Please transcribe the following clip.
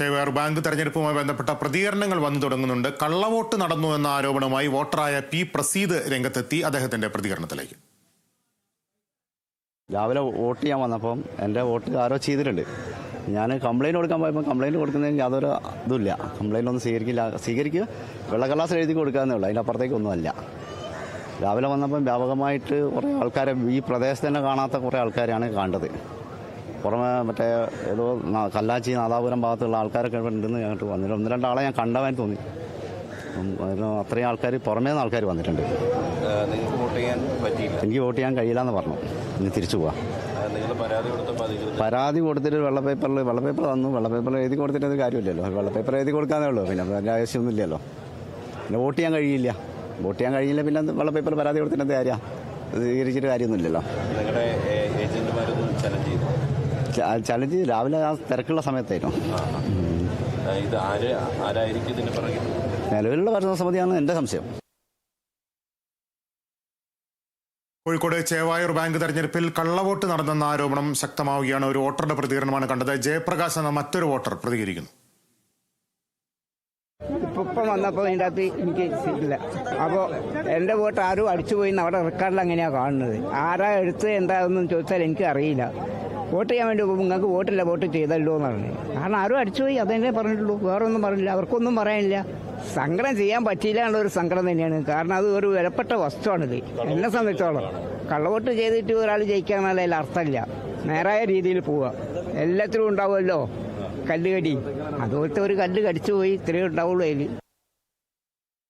ചേവേർ bank തെരഞ്ഞെടുപ്പുമായി ബന്ധപ്പെട്ട പ്രതികരണങ്ങൾ വന്നു തുടങ്ങുന്നുണ്ട്. കള്ളവോട്ട് നടന്നു എന്ന ആരോപണവുമായി വോട്ടറായ പി പ്രസീദ് രംഗത്തെത്തി അദ്ദേഹത്തിന്റെ പ്രതികരണത്തിലേക്ക്. രാവിലെ വോട്ട് ചെയ്യാൻ വന്നപ്പം എന്റെ വോട്ട് ആരോ ചെയ്തിട്ടുണ്ട്. ഞാൻ കംപ്ലൈന്റ് കൊടുക്കാൻ പോയപ്പോൾ കംപ്ലൈന്റ് കൊടുക്കുന്നതിന് യാതൊരു ഇതുമില്ല. കംപ്ലൈന്റ് ഒന്നും സ്വീകരിക്കില്ല. സ്വീകരിക്കുക വെള്ളക്കള്ളാസ് എഴുതി കൊടുക്കാന്നേ ഉള്ളൂ. അതിന്റെ അപ്പുറത്തേക്കൊന്നും അല്ല. രാവിലെ വന്നപ്പം വ്യാപകമായിട്ട് കുറേ ആൾക്കാരെ ഈ പ്രദേശത്ത് തന്നെ കാണാത്ത കുറേ ആൾക്കാരെയാണ് കണ്ടത്. പുറമെ മറ്റേ ഏതോ കല്ലാച്ചി നാദാപുരം ഭാഗത്തുള്ള ആൾക്കാരൊക്കെ ഉണ്ടെന്ന് ഞങ്ങൾക്ക് വന്നിട്ട് ഒന്ന് രണ്ടാളെ ഞാൻ കണ്ടവാൻ തോന്നി. അത്രയും ആൾക്കാർ പുറമേ നിന്ന് ആൾക്കാർ വന്നിട്ടുണ്ട്. നിങ്ങൾക്ക് വോട്ട് ചെയ്യാൻ പറ്റിയില്ല. എനിക്ക് വോട്ട് ചെയ്യാൻ കഴിയില്ല എന്ന് പറഞ്ഞു. ഇനി തിരിച്ചു പോവാം. പരാതി കൊടുത്തിട്ട് വെള്ള പേപ്പറിൽ വെള്ള പേപ്പർ തന്നു. വെള്ള പേപ്പറിൽ എഴുതി കൊടുത്തിട്ട് അത് കാര്യമില്ലല്ലോ. വെള്ള പേപ്പർ എഴുതി കൊടുക്കാന്നേ ഉള്ളൂ. പിന്നെ അതിന്റെ ആവശ്യമൊന്നും ഇല്ലല്ലോ പിന്നെ വോട്ട് ചെയ്യാൻ കഴിയില്ല. വോട്ട് ചെയ്യാൻ കഴിയില്ല പിന്നെ വെള്ളപ്പേപ്പർ പരാതി കൊടുത്തിട്ട് എന്ത് കാര്യമാണ് സ്വീകരിച്ചിട്ട് കാര്യമൊന്നുമില്ലല്ലോ. നിങ്ങളുടെ ഏജന്റുമാരൊന്നും ചലഞ്ച് ചെയ്തു ചലഞ്ച് രാവിലെ ആ തിരക്കുള്ള സമയത്തായിരുന്നു. ഇത് ആര് ആരായിരിക്കും ഇതിന് പറയുന്നത് നിലവിലുള്ള ഭരണസമിതിയാണ് എന്റെ സംശയം. കോഴിക്കോട് ചേവായൂർ ബാങ്ക് തെരഞ്ഞെടുപ്പിൽ കള്ളവോട്ട് നടന്നെന്ന ആരോപണം ശക്തമാവുകയാണ് ഒരു വോട്ടറുടെ പ്രതികരണമാണ് കണ്ടത്. ജയപ്രകാശ് എന്ന മറ്റൊരു വോട്ടർ പ്രതികരിക്കുന്നു. ഇപ്പൊ വന്നപ്പോൾ അതിന്റെ അകത്ത് എനിക്ക് ഇല്ല. അപ്പോൾ എന്റെ വോട്ട് ആരും അടിച്ചു പോയി അവിടെ റെക്കോർഡിൽ അങ്ങനെയാണ് കാണുന്നത്? ആരാ എടുത്ത് എന്താണെന്ന് ചോദിച്ചാൽ എനിക്ക് അറിയില്ല. വോട്ട് ചെയ്യാൻ വേണ്ടി നിങ്ങൾക്ക് വോട്ടില്ല വോട്ട് ചെയ്തല്ലോ എന്ന് പറഞ്ഞു. കാരണം ആരും അടിച്ചുപോയി അതെന്നെ പറഞ്ഞിട്ടുള്ളൂ. വേറെ ഒന്നും പറഞ്ഞില്ല അവർക്കൊന്നും പറയാനില്ല. സങ്കടം ചെയ്യാൻ പറ്റിയില്ല എന്നുള്ള ഒരു സങ്കടം തന്നെയാണ്. കാരണം അത് ഒരു വിലപ്പെട്ട വസ്തുവാണിത്. എന്നെ സംബന്ധിച്ചോളം. കള്ളവോട്ട് ചെയ്തിട്ട് ഒരാൾ ജയിക്കാന്നുള്ള അതിൽ അർത്ഥമില്ല. നേരായ രീതിയിൽ പോവുക. എല്ലാത്തിലും ഉണ്ടാവുമല്ലോ. കല്ല് കടി. അതുപോലത്തെ ഒരു കല്ല് കടിച്ചു പോയി. ഇത്രയേ ഉണ്ടാവുള്ളൂ അതിൽ